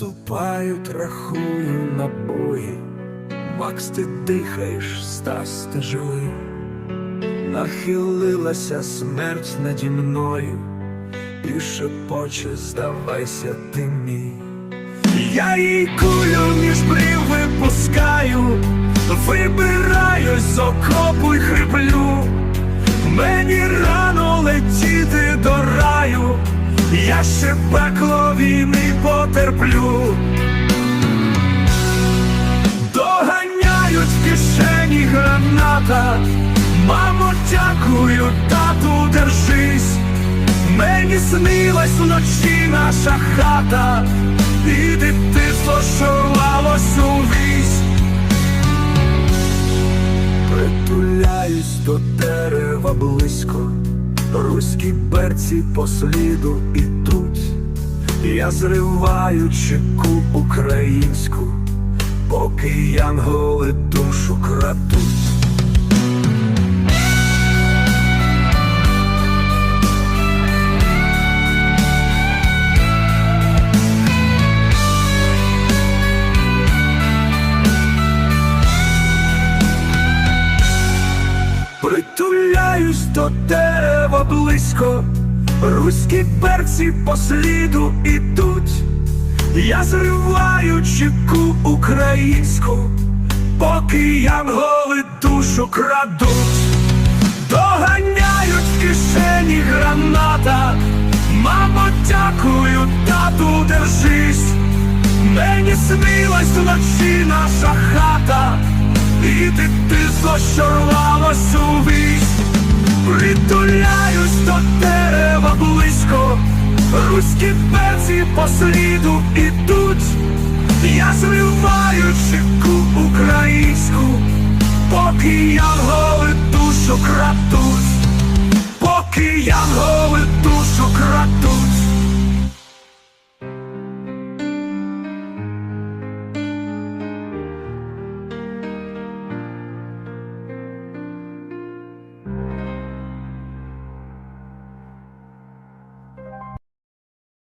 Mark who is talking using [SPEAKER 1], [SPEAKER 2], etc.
[SPEAKER 1] наступають, рахую набої. Макс, ти дихаєш, Стас, ти живий. Нахилилася смерть наді мною і шепоче, здавайся ти мій. Я їй кулю між брів випускаю, вибираюсь з окопу й хриплю. Мені рано летіти до я ще пекло війни потерплю. Доганяють в кишені граната. Мамо, дякую, тату, держись. Мені снилась вночі наша хата, і дитинство, що рвалось увісь. Притуляюсь до дерева близько, руські берці по сліду ідуть. Я зриваю чеку українську, поки янголи душу крадуть. До дерева близько, руські перці по сліду ідуть, я зриваю чеку українську, поки янголи душу крадуть, доганяють в кишені граната, мамо, дякую, тату, держись, мені снилась вночі наша хата. І дитинство, що рвалось увісь, притуляюсь до дерева близько, руські перці по сліду ідуть, я зриваю чеку українську, поки янголи душу крадуть, поки янголи душу крадуть.